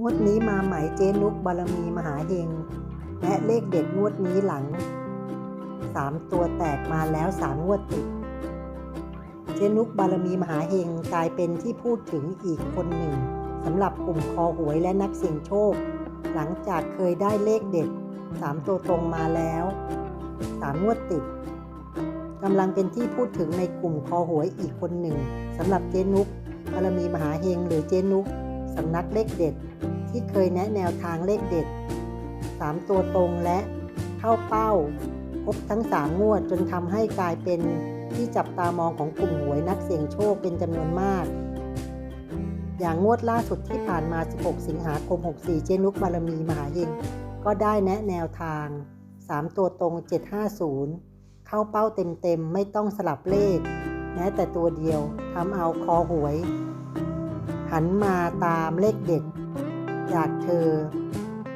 งวดนี้มาหมเจนุกบารมีมหาเฮงและเลขเด็ดงวดนี้หลัง 3 ตัวแตกมาแล้ว 3 งวดติด เจนุกบารมีมหาเฮงกลายเป็นที่พูดถึงอีกคนหนึ่งสำหรับกลุ่มคอหวยและนักเสี่ยงโชค หลังจากเคยได้เลขเด็ด 3 ตัวตรงมาแล้ว 3 งวดติดกำลังเป็นที่พูดถึงในกลุ่มคอหวยอีกคนหนึ่งสำหรับเจนุกบารมีมหาเฮงหรือเจนุกสำนักเลขเด็ด ที่เคยแนะแนวทางเลขเด็ด 3 ตัวตรงและเข้าเป้า ครบทั้ง 3 งวดจนทำให้กลายเป็นที่จับตามองของกลุ่มหวยนักเสี่ยงโชคเป็นจำนวนมาก อย่างงวดล่าสุดที่ผ่านมา 16 สิงหาคม 64 เจนุกบารมีมหาเฮงก็ได้แนะแนวทาง 3 ตัวตรง 750 เข้าเป้าเต็มๆ ไม่ต้องสลับเลข แม้แต่ตัวเดียวทำเอาคอหวย หันมาตามเลขเด็ด จากเธอ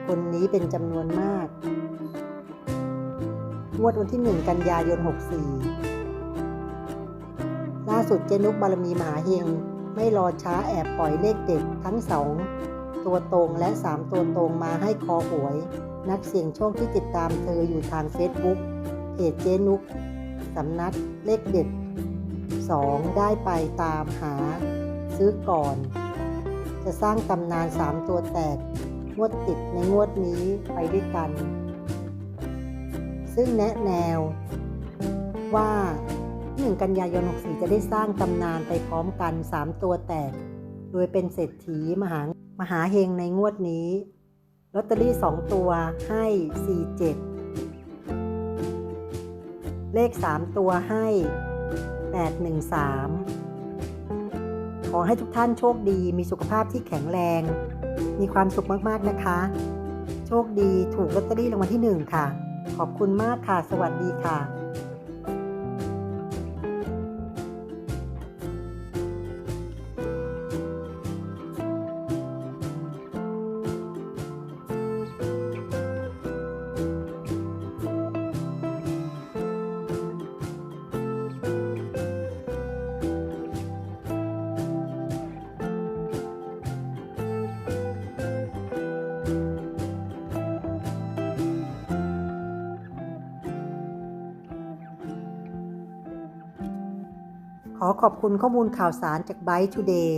คนนี้เป็นจำนวนมาก งวดวันที่ 1 กันยายน 64 ล่าสุดเจนุกบารมีมหาเฮงไม่รอช้าแอบปล่อยเลขเด็ดทั้งสองตัวตรงและ 3 ตัวตรงมาให้คอหวย นักเสี่ยงโชคที่ติดตามเธออยู่ทาง Facebook เพจเจนุกสำนักเลขเด็ด 2 ได้ไปตามหาซื้อก่อน จะสร้างตำนาน3ตัวแตกงวดติดในงวดนี้ไปด้วยกัน ซึ่งแนะแนว ว่า1กันยายน 64 จะได้สร้างตำนานไปพร้อมกัน 3 ตัวแตก โดยเป็นเศรษฐีมหามหาเฮงในงวดนี้ ลอตเตอรี่ 2 ตัวให้ 47 เลข 3 ตัวให้ 813 ขอให้ทุกท่านโชคดี มีสุขภาพที่แข็งแรง มีความสุขมากๆนะคะ โชคดีถูกลอตเตอรี่รางวัลที่ 1 ค่ะ ขอบคุณมากค่ะ สวัสดีค่ะ ขอขอบคุณข้อมูลข่าวสารจาก Byte Today